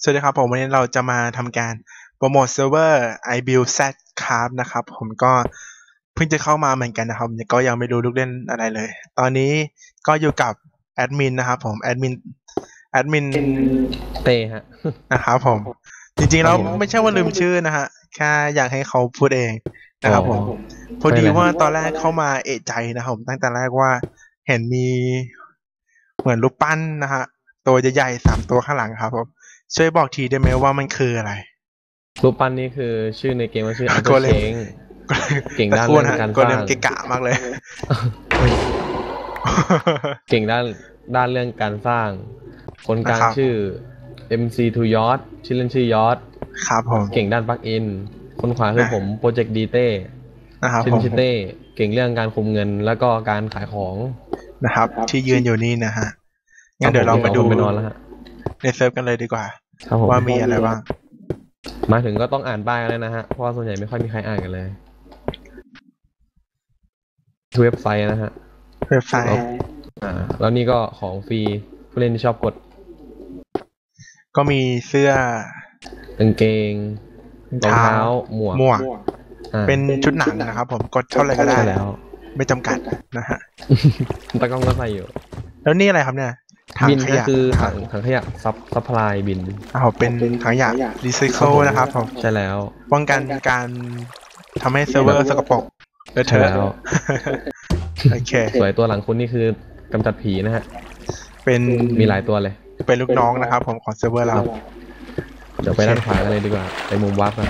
สวัสดีครับผมวันนี้เราจะมาทำการโปรโมทเซิร์ฟเวอร์ iBuild Z Craft นะครับผมก็เพิ่งจะเข้ามาเหมือนกันนะครับก็ยังไม่รู้ลูกเล่นอะไรเลย ตอนนี้ก็อยู่กับแอดมินนะครับผมแอดมินแอดมินเต้ฮะนะครับผม จริงๆแล้วครับผมไม่ใช่ว่าลืมชื่อนะฮะแค่อยากให้เขาพูดเองนะครับผมอ๋อพอดีไม่เป็นไรว่าตอนแรกเข้ามาเอะใจนะครับผมตั้งแต่แรกว่าเห็นมีเหมือนรูปปั้นนะฮะตัวใหญ่ๆสามตัวข้างหลังครับผม ช่วยบอกทีได้ไหมว่ามันคืออะไรรูปปั้นนี่คือชื่อในเกมว่าชื่ออัลโกเ e เลเชมงเก่งด้านตะโกเรื่องฮะการโกเลมสร้างเกะกะมากเลย เก่งด้านด้านเรื่องการสร้าง คนกลางนะครับชื่อ MC2 ยอ t ชื่อเล่นชื่อยอ t ครับผมเก่งด้านปลั๊กอิน คนขวาคือนะผมโปรเจกต์ดีเต้นะครับชื่อผเล่มนชื่อเต้เก่งเรื่องการคุมเงินแล้วก็การขายของนะครับ ที่ยืนอยู่นี่นะฮะงั้นเดี๋ยวเรามาดูอคนไปนอนแล้วฮะ ในเซิร์ฟกันเลยดีกว่า ครับผมว่ามีอะไรบ้าง มาถึงก็ต้องอ่านป้ายกันเลยนะฮะ เพราะว่าส่วนใหญ่ไม่ค่อยมีใครอ่านกันเลยเว็บไซต์นะฮะ เว็บไซต์ อ่า แล้วนี่ก็ของฟรีผู้เล่นที่ชอบกด ก็มีเสื้อกางเกงรองเท้าหมวกหมวกอ่าเป็นชุดหนังนะครับผมกดเท่าไหร่ก็ได้ใช่แล้ว ไม่จำกัดนะฮะตะกล้องก็ใส่อยู่ แล้วนี่อะไรครับเนี่ยถัง บินขก็ยะคือนะคถัรับงถังขยะซับซัพพลายบินอ้าวเป็นถังขยะรีไซเคิลนะครับผมใช่แล้วป้องกันการทำให้เซิร์ฟเวอร์สกปรกเลอะเทใช่อะแล้วโอเคสวยตัวหลังคุณนี่คือกำจัดผีนะฮะ เป็นมีหลายตัวเลย เป็นลูกน้องนะครับ ผมของเซิร์ฟเวอร์เรา เดี๋ยวไปด้านขวากันเลยดีกว่า ไปมุมวับกัน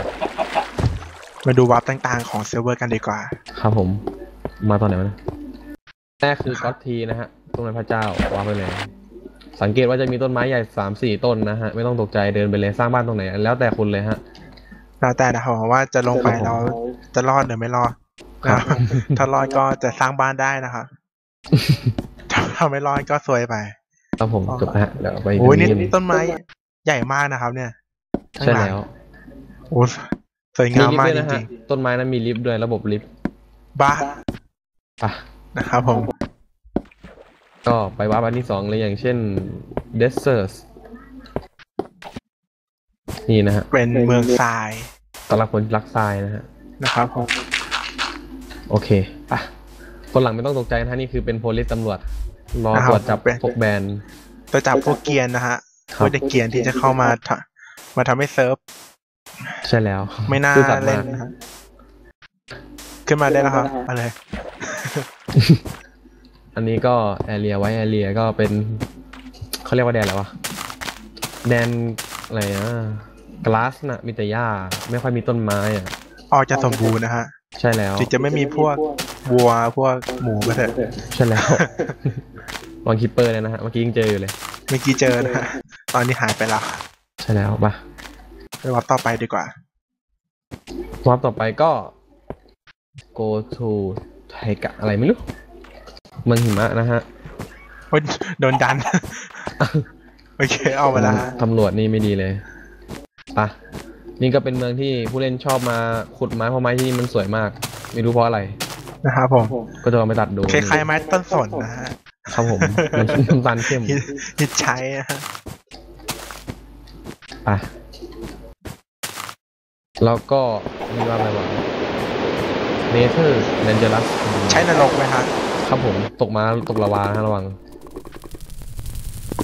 มาดูวาร์ปต่างๆของเซิร์ฟเวอร์กันดีกว่า ครับผม มาตอนไหนวะเนี่ยแรกคือก็อตทีนะฮะต้นไม้พระเจ้าวางไปเลย สังเกตว่าจะมีต้นไม้ใหญ่สามสี่ต้นนะฮะ ไม่ต้องตกใจเดินไปเลยสร้างบ้านตรงไหน แล้วแต่คุณเลยฮะแล้วแต่นะครับว่าจะลงไปเราจะรอดหรือไม่รอดนะครับถ้ารอดก็จะสร้างบ้านได้นะครับถ้าไม่รอดก็ซวยไปครับผมจบนะฮะเดี๋ยวไปโอ้ยนี่ดูต้นไม้ใหญ่มากนะครับ เนี่ยข้างใช่หลังแล้วโอ้สวยมีงามลิฟมากต์ด้วยจนะริฮะงต้นไม้นั้นมีลิฟต์ด้วยระบบลิฟต์ๆบ้าป่ะนะครับผม ก็ไปวัดอันที่สองเลยอย่างเช่น Desert นี่นะฮะเป็นเมืองทรายตำลักผลลักทรายนะฮะนะครับผมโอเคป่ะคนหลังไม่ต้องตกใจนะฮะนี่คือเป็นโพลิสตำรวจรอนะครับตรวจจับเป็นพวกแบรนด์ตัวจับพวกเกรียนนะฮะคพรับวกเด็กเกรียนที่จะเข้ามาทำมาทำให้เซิร์ฟใช่แล้ว ไม่น่าซื่อสัตย์เล่นมากนะฮะขึ้นมาได้แล้วครับมาเลย อันนี้ก็แอเรียไว้แอเรียก็เป็นเขาเรียกว่าแดนอะไรวะแดนอะไรนะกลาสนะมีแต่หญ้าไม่ค่อยมีต้นไม้อะออกจะสมบูรณ์นะฮะ ใช่แล้วถึงจะไม่มีพวกวัวพวกหมูก็เถอะใช่แล้ววางคิปเปอร์เลยนะฮะเมื่อกี้ยังเจออยู่เลย เมื่อกี้เจอนะฮะตอนนี้หายไปแล้วใช่แล้วปะไปวัดต่อไปดีกว่ารอบต่อไปก็ go to ไทกะอะไรไม่รู้เมืองหิมะนะฮะโอ๊ยโดนดัน โอเค เอามาแล้วฮะตำรวจนี่ไม่ดีเลยปะนี่ก็เป็นเมืองที่ผู้เล่นชอบมาขุดไม้เพราะไม้ที่นี่มันสวยมาก ไม่รู้เพราะอะไร นะครับผม ก็จะเอาไปตัดดูคล้ายๆไม้ต้นสนนะฮะ ครับผมมันน้ำตาลเข้มฮิตฮิตใช้นะฮะปะแล้วก็มีว่าอะไรวะเนเธอร์เดนเจอรัส ใช้นรกไหมฮะ ครับผมตกมาตกละวานะฮะระวัง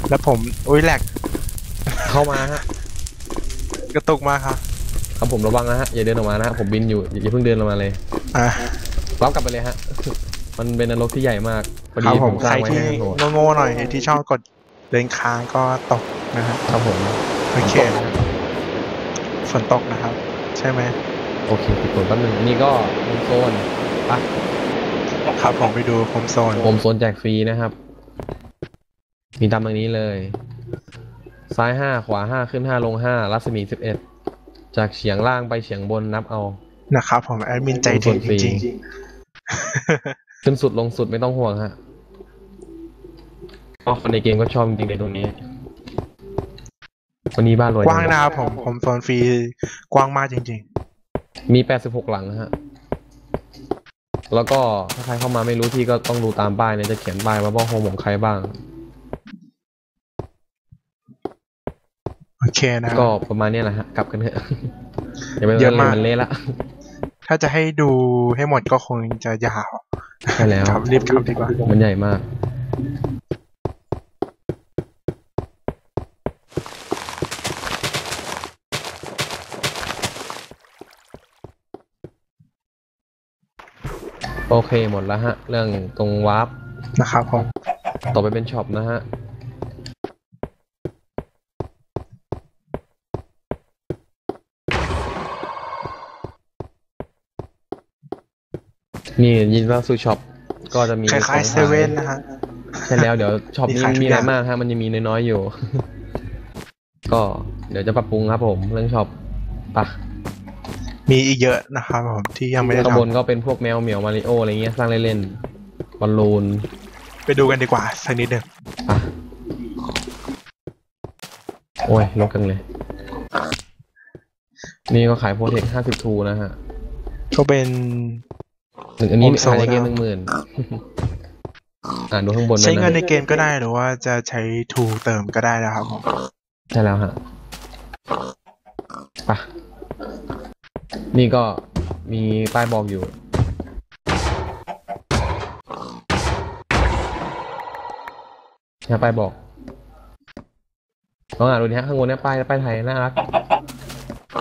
แล้วผมอุ้ยแหลกเข้ามาฮะกระตุกมากครับครับผมระวังนะฮะอย่าเดินออกมานะฮะผมบินอยู่อย่าอย่าเพิ่งเดินลงมาเลยอ่ารับกลับไปเลยฮะมันเป็นนรกที่ใหญ่มากพอครัดีบผผมมสใคร้ารงไว้ที่ให้โหดโง่ๆหน่อยที่ชอบกดเดินค้างก็ตกนะฮะครับผมโอเคฝนตกนะครับ ใช่ไหมโอเคติดตัวแป๊บนึงอันนี้ก็โฮมโซนปะ ครับผมไปดูโฮมโซนโฮมโซนแจกฟรีนะครับ มีตามแบบนี้เลย ซ้ายห้าขวาห้าขึ้นห้าลงห้ารัศมีสิบเอ็ดจากเฉียงล่างไปเฉียงบนนับเอานะครับผมแอดมินใจถึงจริงขึ้นสุดลงสุดไม่ต้องห่วงฮะเพราะคนในเกมก็ชอบจริงๆในตรงนี้ วันนี้บ้านรวยๆกว้างนะครับผมโฮมโซนฟรีกว้างมากจริงมี86หลังฮะ แล้วก็ถ้าใครเข้ามาไม่รู้ที่ก็ต้องดูตามป้ายเนี่ยจะเขียนป้ายว่าว่าโฮมของใครบ้างๆโอเคนะครับก็ประมาณเนี้ยแหละฮะกลับกันเถอะอย่าไปเยเล่อะนมากมันเละละถ้าจะให้ดูให้หมดก็คงจะยาวใช่แล้วครับรีบกลับดีกว่ามันใหญ่มาก โอเคหมดแล้วฮะ เรื่องตรงวาร์ปนะครับผมต่อไปเป็นช็อปนะฮะนี่ยินว่าสู่ช็อปก็จะมีคล้ายของๆเซเว่นนะฮะใช่แล้วเดี๋ยวช็อปมีนี้ขายทุกมีอะไรอย่างมากฮะมันยังมีน้อยๆอยู่ ก็เดี๋ยวจะปรับปรุงครับผม เรื่องช็อปปะ มีอีกเยอะนะครับผมที่ยังไม่ได้ข้างบนทำก็เป็นพวกแมวเหมียวมาริโออะไรเงี้ยสร้างเล่นๆบอลลูนไปดูกันดีกว่าสักนิดหนึ่งปะโอ้ยลกกันเลย นี่ก็ขายโปรเทคห้าสิบทูนะฮะ ก็เป็นหนึ่งอันนี้ผมโซขายในเกมนะหนึ่งหมื่นอ่านดูข้างบนด้วใช้ยเงินในนะเกมก็ได้หรือว่าจะใช้ทูเติมก็ได้นะครับผม ใช่แล้วฮะปะ นี่ก็มีป้ายบอกอยู่เนี่ยป้ายบอกลองอ่านดูดิฮะข้างบนเนี่ยป้ายป้ายไทยน่ารัก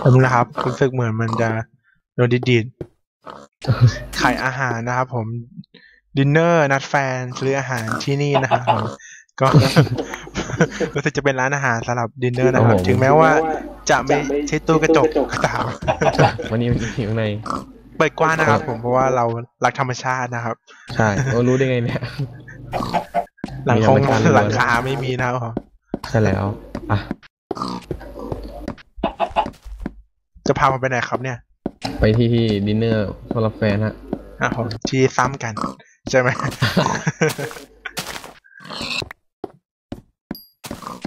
ขอบคุณนะครับรู้สึกเหมือนมันจะโดนดีดๆขายอาหารนะครับผมดินเนอร์นัดแฟนซื้ออาหารที่นี่นะครับผมก็ รู้สึกจะเป็นร้านอาหารสำหรับดินเนอร์นะครับครับผมถึงแม้ว่า จะไม่ใช่ตู้กระจกก็ตามวันนี้มันอยู่ข้างในเปิดกว้างนะครับ ผมเพราะว่าเรารักธรรมชาตินะครับ ใช่โอ้รู้ได้ไงเนี่ย หลังมีคธรงรมชาติล้วนหลังคาไม่มีนะครับผมใช่แล้วอะจะพามาไปไหนครับเนี่ย ไปที่ที่ดินเนอร์สำหรับแฟนฮะอะผมที่ซ้ำกัน ใช่ไหม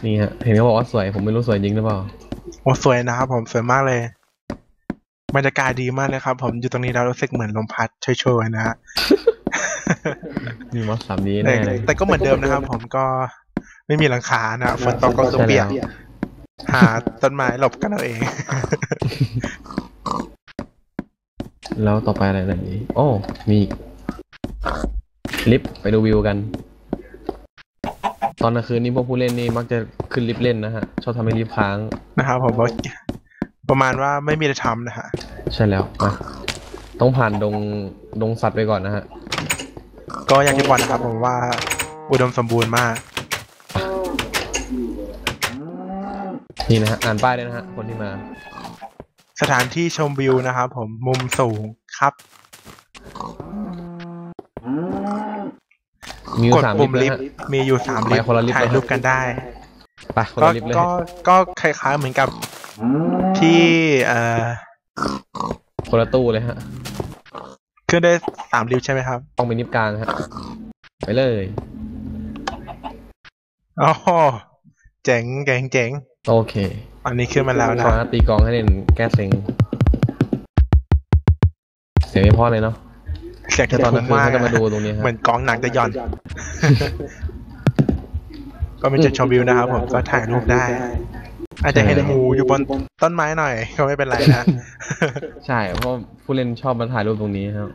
นี่ฮะเห็นเขาบอกว่าสวยผมไม่รู้สวยจริงหรือเปล่า โอ้สวยนะครับผมสวยมากเลยบรรยากาศดีมากเลยครับ ผมอยู่ตรงนี้เรารู้สึกเหมือนลมพัดช่วยๆนะฮะมีมอสสามดีแต่แน่เลยแต่ก็เหมือนเดิมนะครับ ผมก็ไม่มีหลังคานะฝนตกก็ตัวเปียกใช่แล้วหาต้นไม้หลบกันเอาเอง แล้วต่อไปอะไรแบบนี้ โอ้ มีอีกลิฟต์ไปดูวิวกัน ตอนกลางคืนนี้พวกผู้เล่นนี่มักจะขึ้นลิฟต์เล่นนะฮะ ชอบทำให้ลิฟต์ค้าง นะครับผมว่าประมาณว่าไม่มีอะไรทำนะฮะ ใช่แล้วมาต้องผ่านดงดงสัตว์ไปก่อนนะฮะ ก็อย่างที่บอกนะครับผมว่าอุดมสมบูรณ์มาก นี่นะฮะ อ่านป้ายด้วยนะฮะ คนที่มา สถานที่ชมวิวนะครับผมมุมสูงครับ มีอยู่กดสามปุ่ลิฟมต์ลินะฟฮะต์มีอยู่สามลิฟต์ไปคนละลิฟต์ถ่ายเลยครับรูปกันได้ ไปคนก็ละลิฟต์เลยก็ก็คล้ายๆเหมือนกับที่เอ่อคนละตู้เลยฮะขึ้นได้สามลิฟต์ใช่ไหมครับต้องเป็นลิฟต์กลางฮะไปเลยอ๋อเจ๋งเจ๋งเจ๋งโอเคอันนี้ขึ้นมาแล้วนะฟ้าตีกลองให้เล่นแก้เซ็งเสียงไม่เพอเลยเนาะ เสียงแค่จะตอนกทุ้ลางมคืนมากเขาจะมาอะดูตรงนี้ฮะเหมือนกองหนังจะหย่อน ก็เป็นจุดชมวิวนะครับผมก็ถ่ายรูปได้ อาจจะเห็นหมูอยู่บนต้นไม้หน่อยก็ไม่เป็นไรนะ ใช่เพราะผู้เล่นชอบมาถ่ายรูปตรงนี้ครับ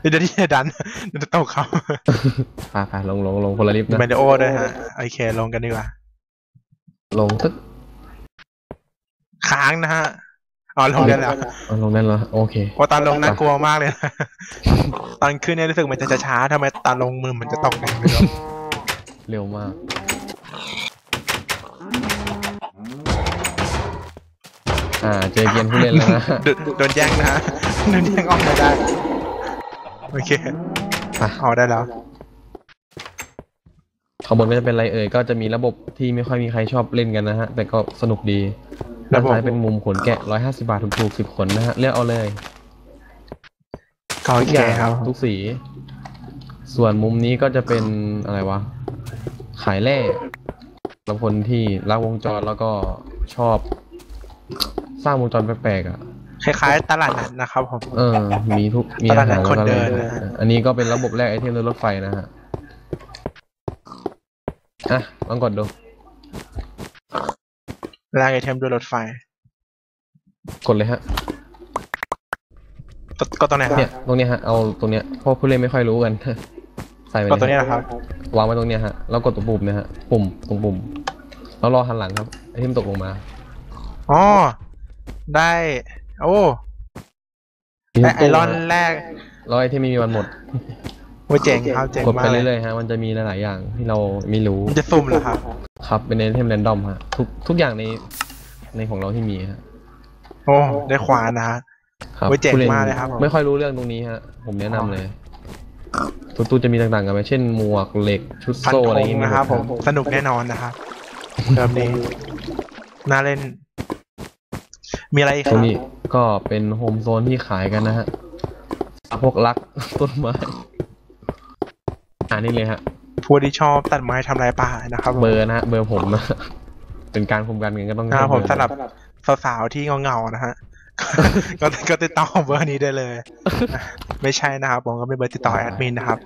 เดี๋ยวที่จะดันเดี๋ยวจะตกเขาไปไปลงลงลงคนละลิฟต์นะเมนโอด้วยฮะโอเคลงกันดีกว่า ลงตึ๊กค้างนะฮะ อ๋อลงได้แล้วเอาลงนั่นแล้วโอเคเพราะตอนลงน่ากลัวมากเลยนะตอนขึ้นเนี่ยรู้สึกมันจะช้าๆทำไมตอนลงมือมันจะตกกันไม่รู้เร็วมากอ่าเจอเกมผู้เล่นแล้วนะโดนโดนแย่งนะฮะโดนแย่งออกไม่ได้โอเคอะออกได้แล้วข้างบนก็จะเป็นอะไรเอ่ยก็จะมีระบบที่ไม่ค่อยมีใครชอบเล่นกันนะฮะ แต่ก็สนุกดี ด้านซ้ายเป็นมุมขนแกะ150บาทถูกๆ10ขนนะฮะเลือกเอาเลยก็โอทุกเคอย่างครับทุกสี ส่วนมุมนี้ก็จะเป็นอะไรวะ ขายแร่สำหรับคนที่รักวงจรแล้วก็ชอบ สร้างวงจรแปลกๆอะ คล้ายๆ ตลาดนัดนะครับผม เออ มีทุก มีตลาอาดนัหาดรคนแล้วก็เดินแร่นะฮะอันนี้ก็เป็นระบบแรกไอเทมในรถไฟนะฮะ อะ ลองกดดู แลกไอเทมด้วยรถไฟ กดเลยฮะ ก็ก็ตรงไหนครับเนี่ยตรงเนี้ยฮะ เอาตรงเนี้ยเพราะผู้เล่นไม่ค่อยรู้กัน ใส่ไปก็ตรงเลยนี้ฮะแหละครับ วางไว้ตรงเนี้ยฮะ แล้วกดตัวปุ่มเนี่ยฮะ ปุ่ม ตรงปุ่ม แล้วรอหันหลังครับ ไอที่มันตกลงมา อ๋อ ได้ โอ้ ได้ไอรอนแรก แล้วไอที่ไม่มีวันหมด โอ้เจ๋งครับเจ๋งกดมาไปกเลยเรื่อยๆฮะมันจะมีหลายๆอย่างที่เราไม่รู้มันจะซุ่มเหรอครับครับเป็นไอเทมแรนดอมฮะทุกทุกอย่างในในของเราที่มีฮะโอ้ได้ขวานนะฮะ ครับโอ้ยเจ๋งผู้นมากเลยครับผม ไม่ค่อยรู้เรื่องตรงนี้ฮะ ผมแนะนำเลยทุกตู้จะมีต่างๆกันไปเช่นหมวกเหล็กชุดพันโซ่ธอะไรอย่างงงี้นะครับหผมดสนุกแน่นอนนะครับเกมนี้น่าเล่น มีอะไรอีกคตรรับงนี้ก็เป็นโฮมโซนที่ขายกันนะฮะพวกรัก ต้นไม้ อ่านี่เลยฮะผู้ที่ชอบตัดไม้ทำลายป่านะครับผมเบอร์นะฮะเบอร์ผมนะเป็นการคุมกันกันก็ต้องนะครับผมให้สำหรับเอร์สาวๆที่เงาๆนะฮะก็ก็ติดต่อเบอร์นี้ได้เลย ไม่ใช่นะครับผมก็เป็นเบอร์ติดต่อแอดมินนะครับ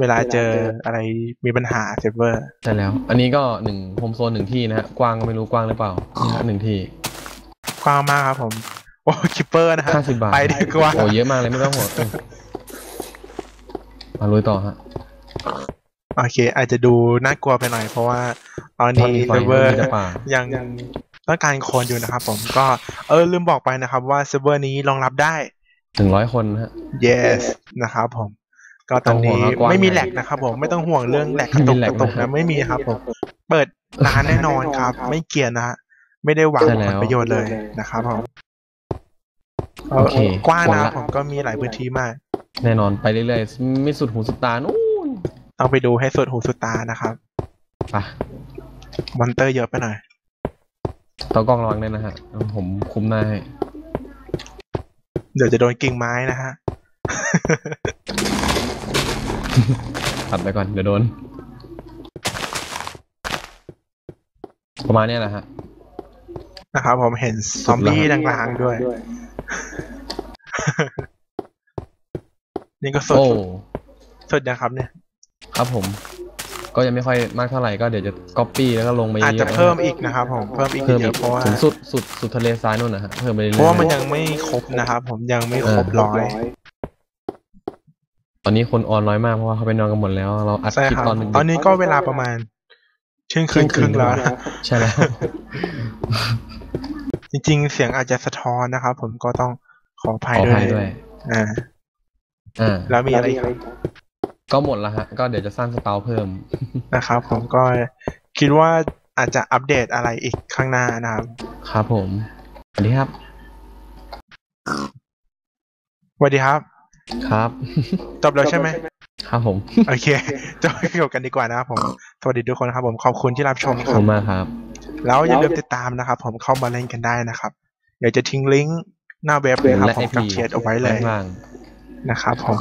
เวลาเจออะไรมีปัญหาเซิร์ฟเวอร์ใช่แล้ว อันนี้ก็หนึ่งโฮมโซนหนึ่งที่นะฮะกว้างก็ไม่รู้กว้างหรือเปล่านี่ฮะหนึ่งที่กว้างมากครับผมโอ้คิปเปอร์นะฮะห้าสิบบาทไปดีกว่าโอ้เยอะมากเลยไม่ต้องห่วงเออมาลุยต่อฮะ โอเค อาจจะดูน่ากลัวไปหน่อยเพราะว่าตอนตอนนี้นี้ไฟเซิร์ฟเวอร์มีแต่ป่ายังต้องการคนอยู่นะครับผมก็เออลืมบอกไปนะครับว่าเซิร์ฟเวอร์นี้รองรับได้หนึ่งร้อยคนนะฮะ yes นะครับผม ก็ตอนนี้ต้องห่วงว่ากว้างไม่มีไหนแหลกนะครับผมไม่ต้องห่วงเรื่องแหลกกระตุกไม่มีแหลกกระตุกนะครันะบไม่มีครับผม เปิดร้านแน่นอนครับ ไม่เกียร์นะฮะไม่ได้หวังใช่แล้ผวลประโยชน์เลยนะครับผมโอเคกว้างนะครับหมดละผมก็มีหลายพื้นที่มาก แน่นอนไปเรื่อยๆ ไม่สุดหูสุดตานู่น ต้องไปดูให้สุดหูสุดตานะครับไปมอนเตอร์เยอะไปหน่อยตากล้องระวังด้วยนะฮะ ผมคุมหน้าให้ เดี๋ยวจะโดนกิ่งไม้นะฮะ ตัดไปก่อน เดี๋ยวโดน ประมาณเนี้ยแหละฮะ นะครับผมเห็นซอมบี้ลางๆด้วย นี่ก็สุดโอ้สุดนะครับเนี่ย ครับผม ก็ยังไม่ค่อยมากเท่าไหร่ก็เดี๋ยวจะก๊อปปี้แล้วก็ลงไปเยอาจอะๆจะเพิ่มอีกนะครับผมเพิ่มอีกเพิ่มเยอีอะกเพราะว่าถึงสุดสุดสุดทะเลทรายนู่นนะฮะเพิ่มไปเรื่อยๆเพราะว่ามันยังไม่ครบนะครับผมยังไม่ครบร้อยตอนนี้คนออนน้อยมากเพราะว่าเขาไปนอนกันหมดแล้ว เราอัดใช่คลิปครับตอนดึกๆ ตอนนี้ก็เวลาประมาณเที่ยงคืนครึ่งแล้วนะใช่แล้ว จริง ๆ เสียงอาจจะสะท้อนนะครับผมก็ต้องขออภัยขออด้วภัยยด้วย อ่า อ่า แล้วมีอะไรอีกครับ ก็หมดแล้วฮะ ก็เดี๋ยวจะสร้างสเตาเพิ่มนะครับผมก็คิดว่าอาจจะอัปเดตอะไรอีกข้างหน้านะครับ ครับผมสวัสดีครับสวัสดีครับ ครับจบแล้วใช่ไหมครับผม โอเคจบจบกันดีกว่านะครับผม สวัสดีทุกคนนะครับผมขอบคุณที่รับชมขอบครัคุบณมากครับ แล้วอย่าลืมติดตามนะครับผมเข้ามาเล่นกันได้นะครับ เดี๋ยวจะทิ้งลิงก์หน้าเว็บนะครับผมกับเชียร์เอาไว้เลยข้างล่างนะครับผม